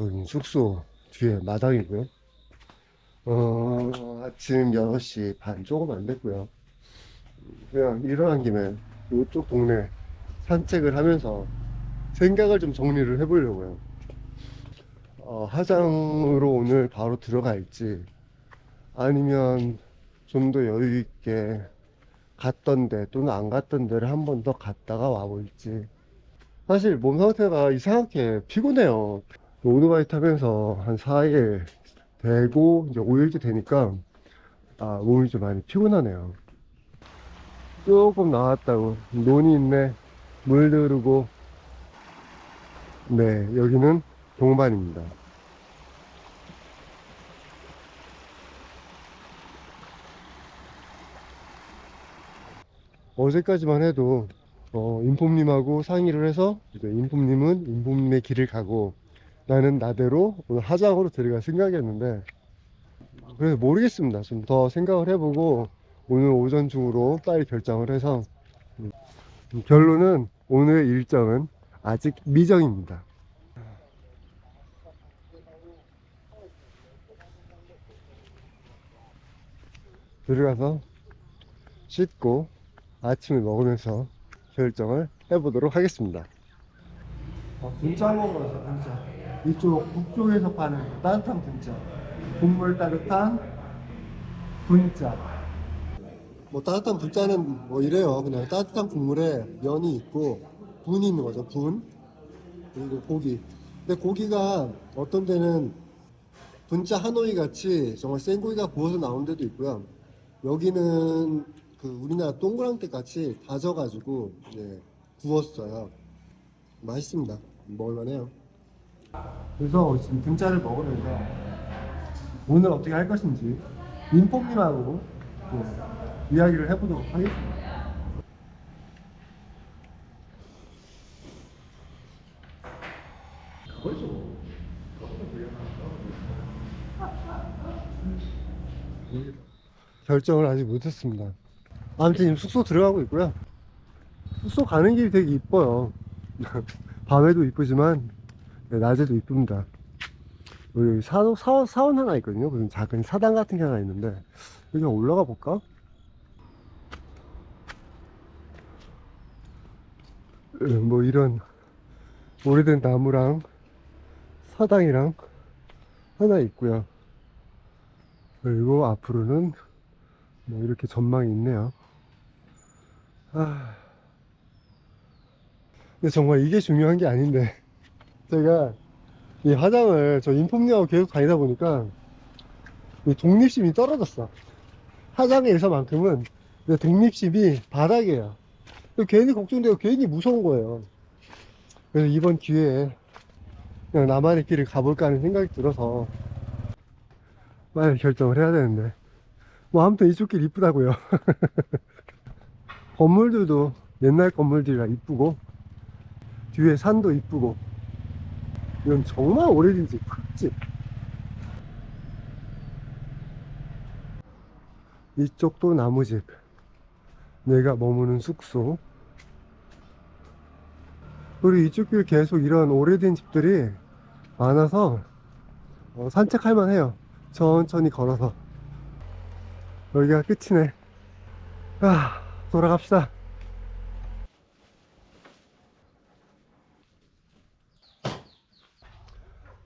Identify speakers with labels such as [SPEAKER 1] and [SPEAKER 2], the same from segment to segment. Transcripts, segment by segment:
[SPEAKER 1] 여기 숙소 뒤에 마당이고요. 어, 아침 6시 반 조금 안 됐고요. 그냥 일어난 김에 이쪽 동네 산책을 하면서 생각을 좀 정리를 해보려고요. 어, 화장으로 오늘 바로 들어갈지 아니면 좀 더 여유 있게 갔던 데 또는 안 갔던 데를 한 번 더 갔다가 와볼지 사실 몸 상태가 이상하게 피곤해요 오토바이 타면서 한 4일 되고 이제 5일째 되니까 아 몸이 좀 많이 피곤하네요. 조금 나왔다고. 논이 있네. 물 들르고. 네 여기는 동반입니다. 어제까지만 해도 어, 인폼님하고 상의를 해서 이제 인폼님은 인폼님의 길을 가고 나는 나대로 오늘 하장으로 들어갈 생각이었는데 그래서 모르겠습니다. 좀 더 생각을 해보고 오늘 오전 중으로 빨리 결정을 해서 음, 결론은 오늘 일정은 아직 미정입니다. 들어가서 씻고 아침을 먹으면서 결정을 해보도록 하겠습니다. 분짜 먹으러 가서 분짜. 이쪽 북쪽에서 파는 따뜻한 분짜. 국물 따뜻한 분짜. 뭐 따뜻한 분짜는 뭐 이래요. 그냥 따뜻한 국물에 면이 있고 분이 있는 거죠. 분. 그리고 고기. 근데 고기가 어떤 데는 분짜 하노이 같이 정말 생고기가 구워서 나온 데도 있고요. 여기는 그 우리나라 동그랑땡 같이 다져가지고 이제 구웠어요. 맛있습니다. 먹을만해요. 그래서 지금 분짜를 먹으면서 오늘 어떻게 할 것인지 인폼님하고 또 이야기를 해보도록 하겠습니다. 결정을 아직 못했습니다. 아무튼 지금 숙소 들어가고 있고요. 숙소 가는 길이 되게 이뻐요. 밤에도 이쁘지만 네, 낮에도 이쁩니다. 여기 사, 사, 사원 하나 있거든요. 무슨 작은 사당 같은 게 하나 있는데 여기 올라가 볼까? 으, 뭐 이런 오래된 나무랑 사당이랑 하나 있고요. 그리고 앞으로는 뭐 이렇게 전망이 있네요. 아. 근데 정말 이게 중요한 게 아닌데 제가 이 화장을 저 인폼니하고 계속 다니다 보니까 이 독립심이 떨어졌어. 화장에서만큼은 내 독립심이 바닥이에요. 괜히 걱정되고 괜히 무서운 거예요. 그래서 이번 기회에 그냥 나만의 길을 가볼까 하는 생각이 들어서 빨리 결정을 해야 되는데 뭐 아무튼 이쪽 길 이쁘다고요 건물들도 옛날 건물들이라 이쁘고 뒤에 산도 이쁘고 이건 정말 오래된 집 흙집 이쪽도 나무집. 내가 머무는 숙소. 그리고 이쪽 길 계속 이런 오래된 집들이 많아서 어, 산책할 만해요. 천천히 걸어서. 여기가 끝이네. 아 돌아갑시다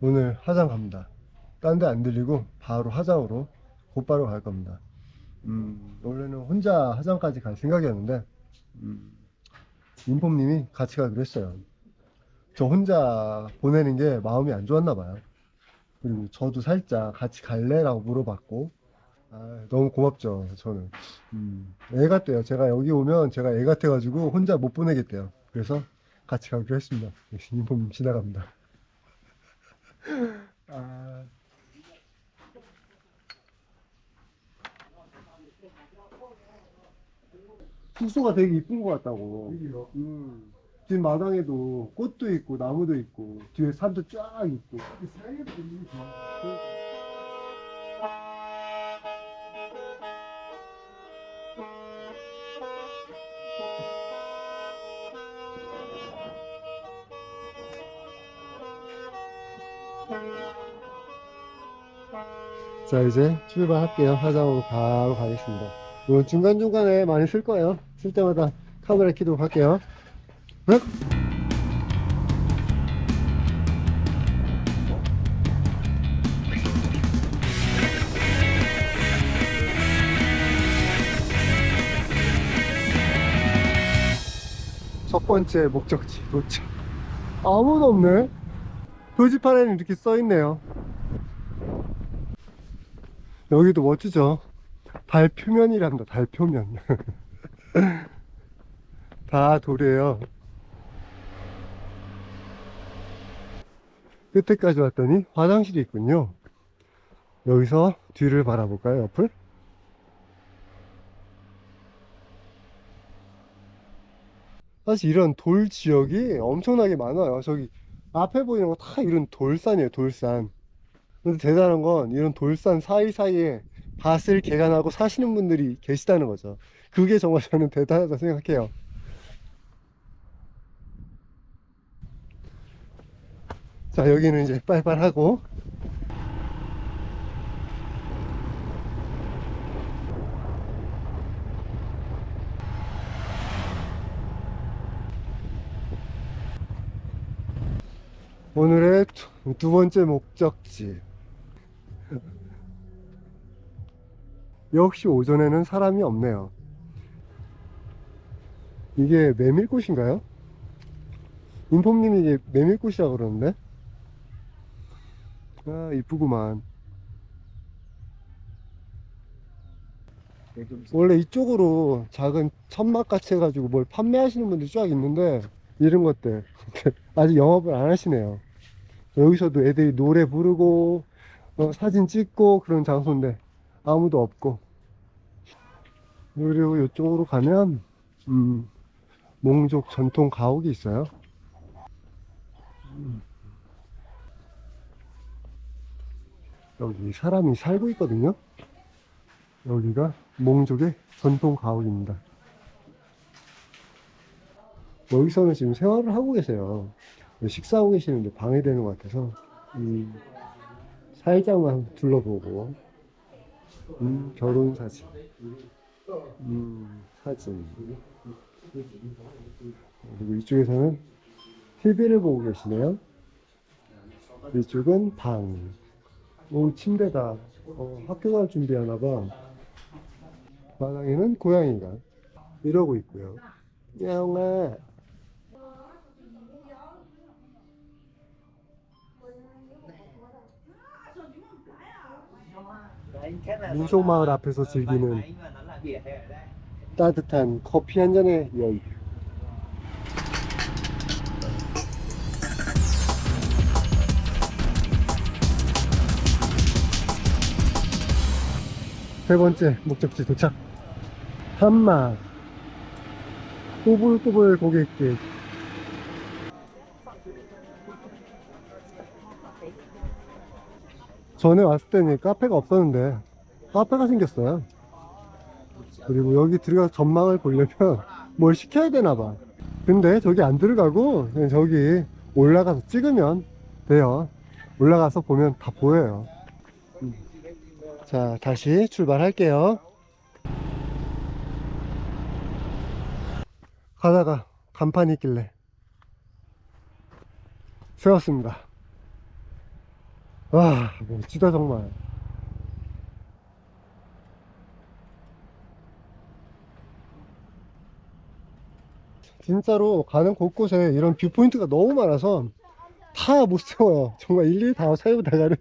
[SPEAKER 1] 오늘 화장 갑니다. 딴 데 안 들리고 바로 화장으로 곧바로 갈 겁니다. 음, 원래는 혼자 화장까지 갈 생각이었는데 음, 인폼님이 같이 가기로 했어요. 저 혼자 보내는 게 마음이 안 좋았나 봐요. 그리고 저도 살짝 같이 갈래라고 물어봤고 아, 너무 고맙죠 저는. 음, 애 같대요. 제가 여기 오면 제가 애 같아가지고 혼자 못 보내겠대요. 그래서 같이 가기로 했습니다. 인폼 지나갑니다 아... 숙소가 되게 이쁜 것 같다고. 음. 지금 마당에도 꽃도 있고 나무도 있고 뒤에 산도 쫙 있고 자 이제 출발할게요. 화장으로 바로 가겠습니다. 이건 중간중간에 많이 쓸 거예요. 쓸 때마다 카메라 켜도록 할게요. 네? 첫 번째 목적지 도착. 아무도 없네. 표지판에는 이렇게 써 있네요 여기도 멋지죠? 달 표면이란다 달 표면. 다 돌이에요. 끝에까지 왔더니 화장실이 있군요. 여기서 뒤를 바라볼까요 옆을? 사실 이런 돌 지역이 엄청나게 많아요. 저기 앞에 보이는 거 다 이런 돌산이에요 돌산 근데 대단한 건 이런 돌산 사이사이에 밭을 개간하고 사시는 분들이 계시다는 거죠. 그게 정말 저는 대단하다 생각해요. 자, 여기는 이제 빨빨하고 오늘의 두, 두 번째 목적지 역시 오전에는 사람이 없네요. 이게 메밀꽃인가요? 인폼님이 이게 메밀꽃이라고 그러는데? 아, 이쁘구만. 원래 이쪽으로 작은 천막같이 해가지고 뭘 판매하시는 분들이 쫙 있는데, 이런 것들. 아직 영업을 안 하시네요. 여기서도 애들이 노래 부르고, 어, 사진 찍고 그런 장소인데, 아무도 없고. 그리고 이쪽으로 가면, 음, 몽족 전통 가옥이 있어요. 음. 여기 사람이 살고 있거든요. 여기가 몽족의 전통 가옥입니다. 여기서는 지금 생활을 하고 계세요. 식사하고 계시는데 방해되는 것 같아서, 음, 살짝만 둘러보고, 음, 결혼 사진. 음, 사진. 그리고 이쪽에서는 TV를 보고 계시네요. 이쪽은 방. 오, 침대다. 어, 학교 갈 준비하나 봐. 마당에는 고양이가 이러고 있고요. 야옹아. 민속마을 앞에서 즐기는 따뜻한 커피 한 잔의 여유. 세 번째 목적지 도착. 한마. 꼬불꼬불 고객길. 전에 왔을 때는 카페가 없었는데 카페가 생겼어요. 그리고 여기 들어가서 전망을 보려면 뭘 시켜야 되나 봐. 근데 저기 안 들어가고 그냥 저기 올라가서 찍으면 돼요. 올라가서 보면 다 보여요. 음. 자, 다시 출발할게요. 가다가 간판이 있길래 세웠습니다. 와, 멋지다, 정말. 진짜로 가는 곳곳에 이런 뷰포인트가 너무 많아서 다 못 세워요. 정말 일일이 다 세우다가는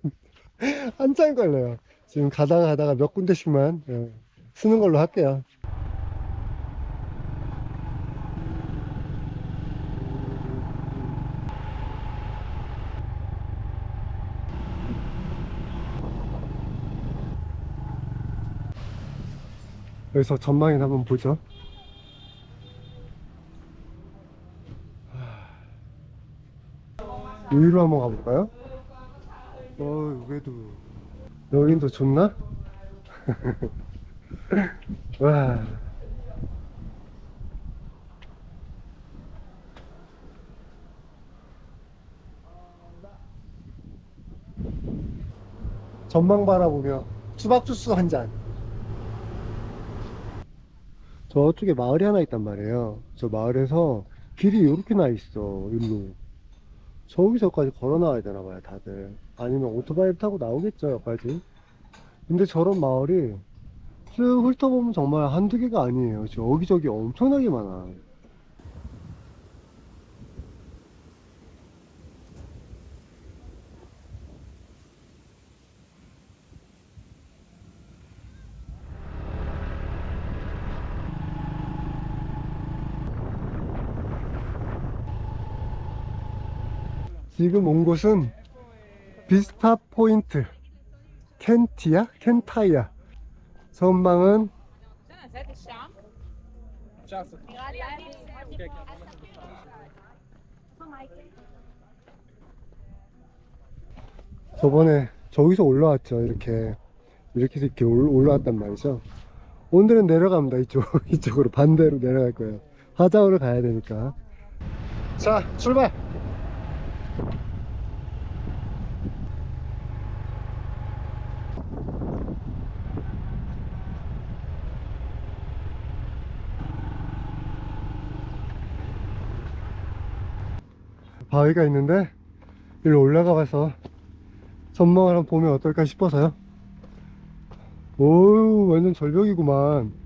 [SPEAKER 1] 한참 걸려요. 지금 가다가 가다가 몇 군데씩만 예, 쓰는 걸로 할게요. 여기서 전망이나 한번 보죠. 여기로 한번 가볼까요? 어, 그래도 여긴 더 좋나? 와. 전망 바라보며 수박 주스 한 잔. 저쪽에 마을이 하나 있단 말이에요. 저 마을에서 길이 이렇게 나 있어, 일로. 저기서까지 걸어 나와야 되나 봐요, 다들. 아니면 오토바이 타고 나오겠죠, 여기까지. 근데 저런 마을이 쭉 훑어보면 정말 한두 개가 아니에요. 지금 여기저기 엄청나게 많아. 지금 온 곳은 비스타 포인트 켄티야? 켄타이야. 전망은 저번에 저기서 올라왔죠. 이렇게 이렇게 이렇게 올- 올라왔단 말이죠. 오늘은 내려갑니다. 이쪽 이쪽으로 반대로 내려갈 거예요. 화장으로 가야 되니까. 자 출발 바위가 있는데 일로 올라가 봐서 전망을 한번 보면 어떨까 싶어서요. 오 완전 절벽이구만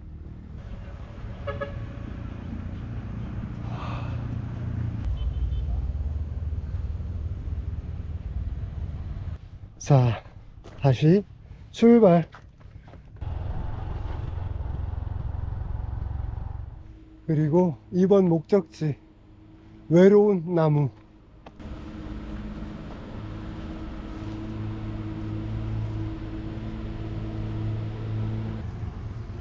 [SPEAKER 1] 자 다시 출발. 그리고 이번 목적지 외로운 나무.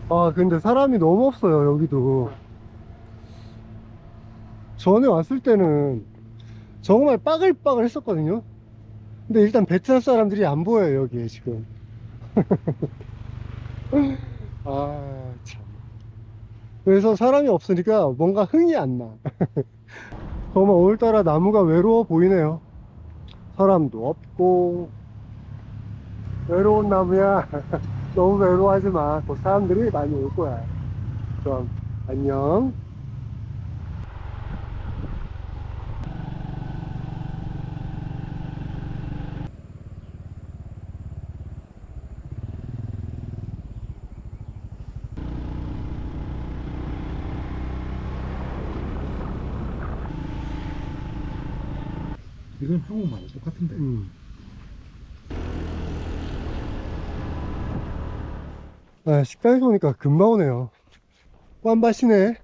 [SPEAKER 1] 아 근데 사람이 너무 없어요 여기도. 전에 왔을 때는 정말 빠글빠글 했었거든요 근데 일단 베트남 사람들이 안 보여요 여기에 지금 아 참 그래서 사람이 없으니까 뭔가 흥이 안나 정말 오늘따라 나무가 외로워 보이네요 사람도 없고 외로운 나무야 너무 외로워하지 마. 곧 사람들이 많이 올 거야. 그럼 안녕.
[SPEAKER 2] 한국말 똑같은데.
[SPEAKER 1] 음. 아, 식당에서 오니까 금방 오네요. 꽌바시네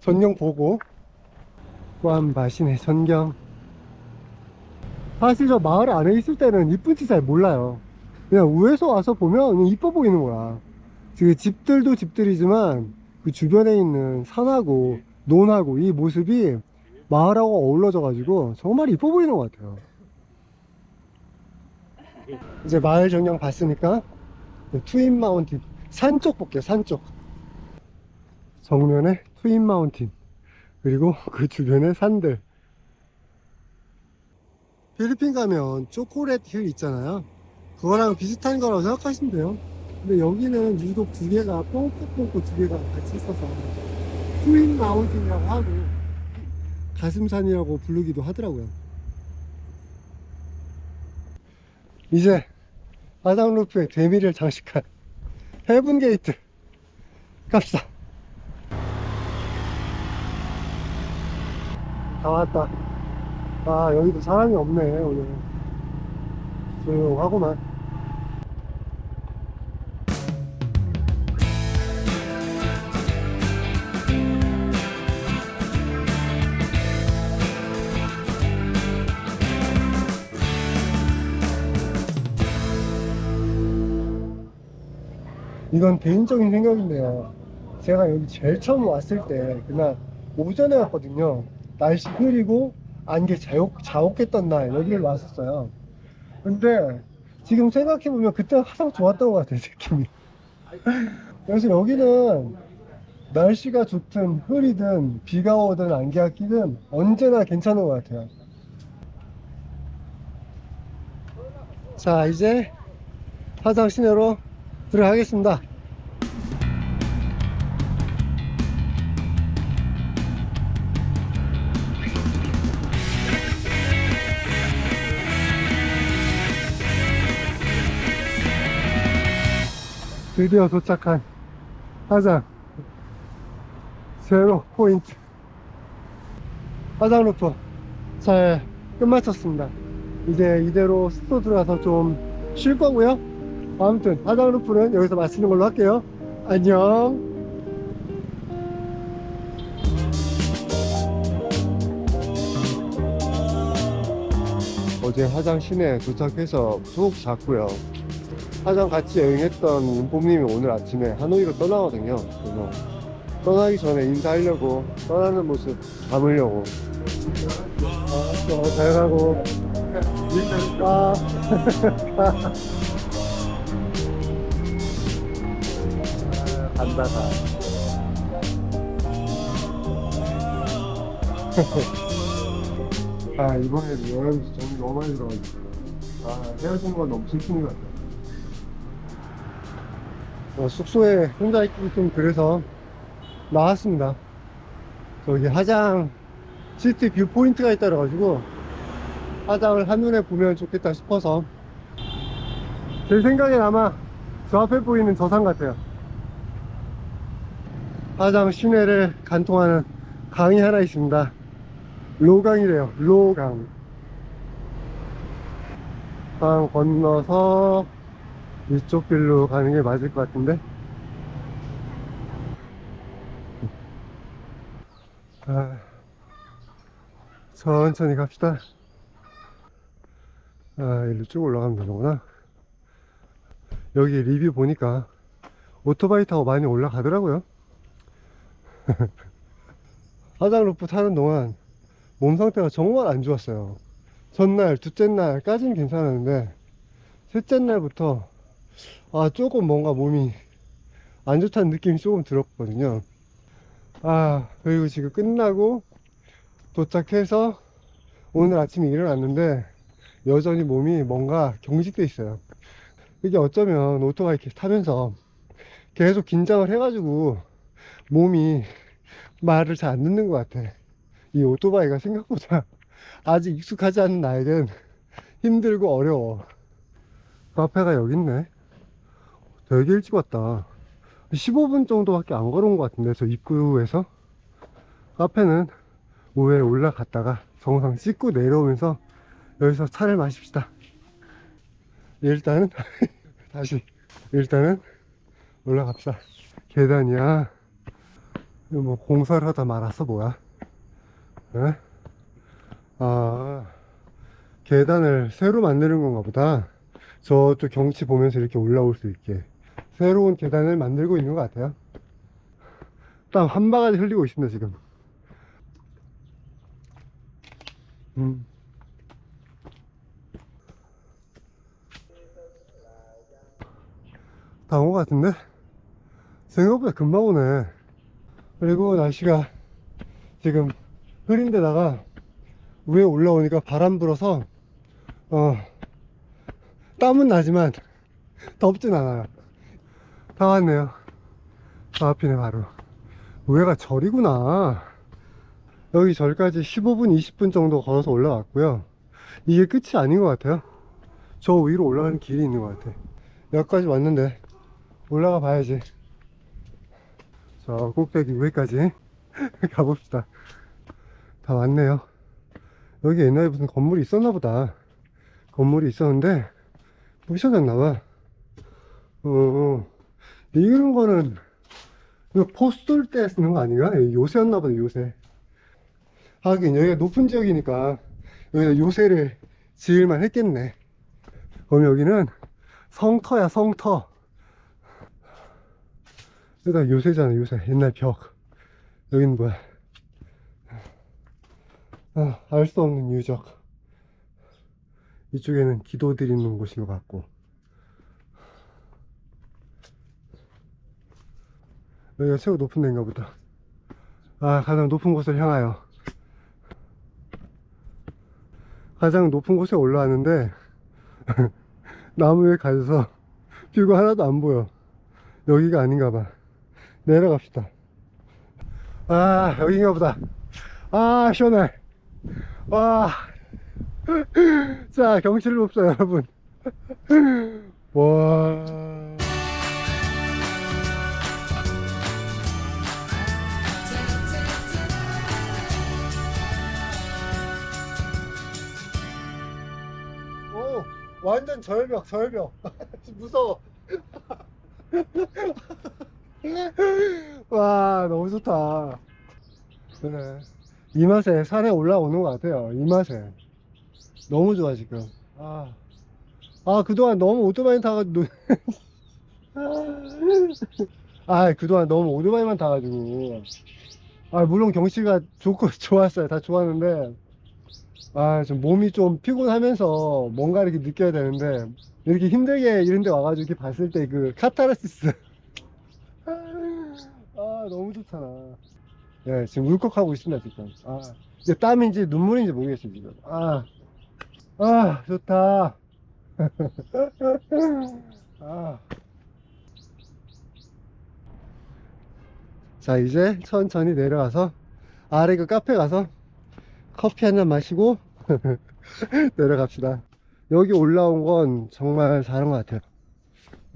[SPEAKER 1] 전경 보고 꽌바시네 전경 사실 저 마을 안에 있을 때는 이쁜지 잘 몰라요. 그냥 위에서 와서 보면 이뻐 보이는 거야. 그 집들도 집들이지만 그 주변에 있는 산하고 논하고 이 모습이 마을하고 어우러져 가지고 정말 이뻐 보이는 것 같아요. 이제 마을 전경 봤으니까 트윈 마운틴 산 쪽 볼게요 산 쪽. 정면에 트윈 마운틴 그리고 그 주변에 산들. 필리핀 가면 초콜릿 힐 있잖아요. 그거랑 비슷한 거라고 생각하시면 돼요. 근데 여기는 유독 두 개가 뽕긋뽕긋 두 개가 같이 있어서 트윈 마운틴이라고 하고 가슴산이라고 부르기도 하더라고요 이제 아담루프의 대미를 장식한 헤븐 게이트 갑시다. 다 왔다. 아 여기도 사람이 없네 오늘. 조용하구만. 이건 개인적인 생각인데요. 제가 여기 제일 처음 왔을 때 그날 오전에 왔거든요. 날씨 흐리고 안개 자옥, 자옥했던 날 여기를 왔었어요. 근데 지금 생각해보면 그때 가장 좋았던 것 같아요, 느낌이. 그래서 여기는 날씨가 좋든 흐리든 비가 오든 안개가 끼든 언제나 괜찮은 것 같아요. 자, 이제 화장 시내로 들어가겠습니다. 드디어 도착한 화장 제로 포인트. 화장 루프 잘 끝마쳤습니다. 이제 이대로 숙소 들어가서 좀 쉴 거고요 아무튼 화장 루프는 여기서 마치는 걸로 할게요 안녕 어제 화장 시내 도착해서 푹 잤고요 화장 같이 여행했던 윤봄님이 오늘 아침에 하노이로 떠나거든요. 그래서 떠나기 전에 인사하려고 떠나는 모습 담으려고. 아, 또잘 가고. 아. 가. 아, 이번에도 여행지 정이 너무 많이 들어가지고. 아, 헤어진 건 너무 슬픈 것 같아요. 어, 숙소에 혼자 있기 좀 그래서 나왔습니다. 저기 화장 시티 뷰 포인트가 있다 그래가지고 화장을 한눈에 보면 좋겠다 싶어서 제 생각엔 아마 저 앞에 보이는 저산 같아요. 화장 시내를 관통하는 강이 하나 있습니다. 로강이래요. 로강. 강 건너서 이쪽 길로 가는 게 맞을 것 같은데 아, 천천히 갑시다 아 일로 쭉 올라가면 되는구나 여기 리뷰 보니까 오토바이 타고 많이 올라가더라고요 화장 루프 타는 동안 몸 상태가 정말 안 좋았어요. 전날 둘째 날까지는 괜찮았는데 셋째 날부터 아 조금 뭔가 몸이 안 좋다는 느낌이 조금 들었거든요. 아 그리고 지금 끝나고 도착해서 오늘 아침에 일어났는데 여전히 몸이 뭔가 경직돼 있어요. 이게 어쩌면 오토바이 타면서 계속 긴장을 해가지고 몸이 말을 잘 안 듣는 것 같아. 이 오토바이가 생각보다 아직 익숙하지 않은 나에겐 힘들고 어려워. 카페가 여기 있네. 되게 일찍 왔다. 15분 정도밖에 안 걸어온 것 같은데 저 입구에서. 카페는 우에 올라갔다가 정상 찍고 내려오면서 여기서 차를 마십시다. 일단은 다시. 일단은 올라갑시다. 계단이야 이거 뭐 공사를 하다 말았어 뭐야? 에? 아 계단을 새로 만드는 건가 보다. 저쪽 경치 보면서 이렇게 올라올 수 있게. 새로운 계단을 만들고 있는 것 같아요. 땀 한 바가지 흘리고 있습니다 지금. 음. 다온 것 같은데? 생각보다 금방 오네 그리고 날씨가 지금 흐린 데다가 위에 올라오니까 바람 불어서 어 땀은 나지만 덥진 않아요. 다 왔네요. 저 앞이네 바로. 위에가 절이구나. 여기 절까지 15분 20분 정도 걸어서 올라왔고요. 이게 끝이 아닌 것 같아요. 저 위로 올라가는 길이 있는 것 같아. 여기까지 왔는데 올라가 봐야지 저 꼭대기 위에까지 가봅시다. 다 왔네요. 여기 옛날에 무슨 건물이 있었나 보다. 건물이 있었는데 부셔졌나봐. 어, 어. 이런 거는 포스돌 때 쓰는 거 아닌가? 요새였나 보다 요새. 하긴 여기가 높은 지역이니까 여기다 요새를 지을만 했겠네. 그럼 여기는 성터야 성터 여기다 요새잖아 요새. 옛날 벽. 여기는 뭐야? 아, 알 수 없는 유적. 이쪽에는 기도 드리는 곳인 것 같고. 여기가 최고 높은 데인가 보다. 아 가장 높은 곳을 향하여. 가장 높은 곳에 올라왔는데 나무에 가서 뷰가 하나도 안 보여. 여기가 아닌가 봐. 내려갑시다. 아, 여긴가 보다. 아, 시원해. 와. 자, 경치를 봅시다, 여러분. 와. 오, 완전 절벽, 절벽. 무서워. 와, 너무 좋다. 그래. 이 맛에 산에 올라오는 것 같아요. 이 맛에. 너무 좋아, 지금. 아, 아 그동안 너무 오토바이 타가지고. 아, 그동안 너무 오토바이만 타가지고. 아, 물론 경치가 좋고 좋았어요. 다 좋았는데. 아, 좀 몸이 좀 피곤하면서 뭔가 이렇게 느껴야 되는데, 이렇게 힘들게 이런 데 와가지고 이렇게 봤을 때 그 카타르시스. 아, 너무 좋잖아. 예, 지금 울컥하고 있습니다, 지금. 아, 이게 땀인지 눈물인지 모르겠어요, 지금. 아, 아, 좋다. 아. 자, 이제 천천히 내려가서 아래 그 카페 가서 커피 한 잔 마시고 내려갑시다. 여기 올라온 건 정말 잘한 것 같아요.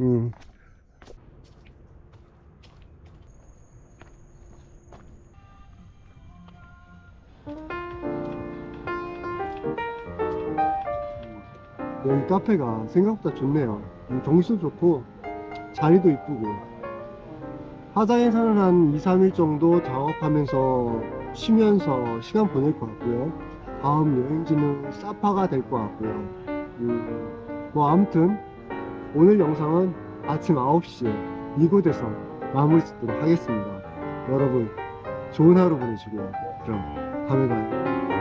[SPEAKER 1] 음. 여기 카페가 생각보다 좋네요. 음, 경치도 좋고 자리도 이쁘고 화장에서는 한 2, 3일 정도 작업하면서 쉬면서 시간 보낼 것 같고요. 다음 여행지는 사파가 될 것 같고요. 음, 뭐 아무튼 오늘 영상은 아침 9시에 이곳에서 마무리 짓도록 하겠습니다. 여러분 좋은 하루 보내시고요. 그럼 다음에 봐요.